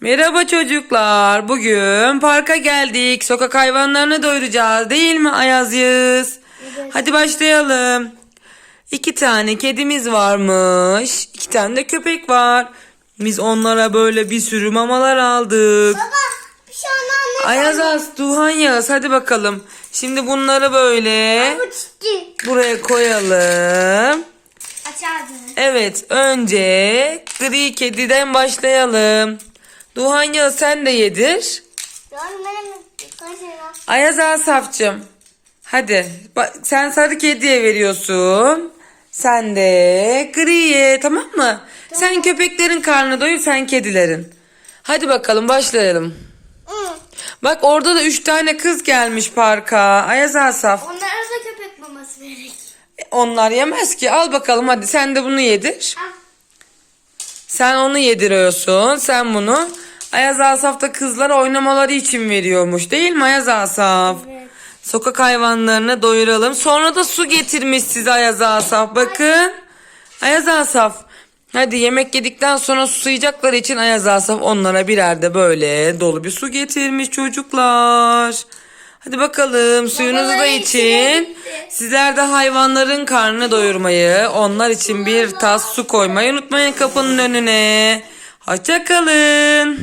Merhaba çocuklar. Bugün parka geldik. Sokak hayvanlarını doyuracağız değil mi Ayaz Yağız? Hadi başlayalım. İki tane kedimiz varmış. İki tane de köpek var. Biz onlara böyle bir sürü mamalar aldık. Baba bir şey. Ayaz Az, Duhan Yağız hadi bakalım. Şimdi bunları böyle buraya koyalım. Aç ağzını. Evet önce gri kediden başlayalım. Duhan Yağız sen de yedir. Yani benim kaşığına. Ayaz Asaf'cığım. Hadi sen sarı kediye veriyorsun. Sen de griye tamam mı? Sen köpeklerin karnını doyur sen kedilerin. Hadi bakalım başlayalım. Hı. Bak orada da üç tane kız gelmiş parka. Ayaz Asaf. Onlara da köpek maması vererek. Onlar yemez ki. Al bakalım hadi sen de bunu yedir. Al. Sen onu yediriyorsun. Sen bunu. Ayaz Asaf da kızlara oynamaları için veriyormuş değil mi Ayaz Asaf? Evet. Sokak hayvanlarını doyuralım. Sonra da su getirmiş size Ayaz Asaf. Bakın. Ayaz Asaf. Hadi yemek yedikten sonra susayacakları için Ayaz Asaf onlara birer de böyle dolu bir su getirmiş çocuklar. Hadi bakalım suyunuzu da için. Sizler de hayvanların karnını doyurmayı, onlar için bir tas su koymayı unutmayın kapının önüne. Hoşça kalın.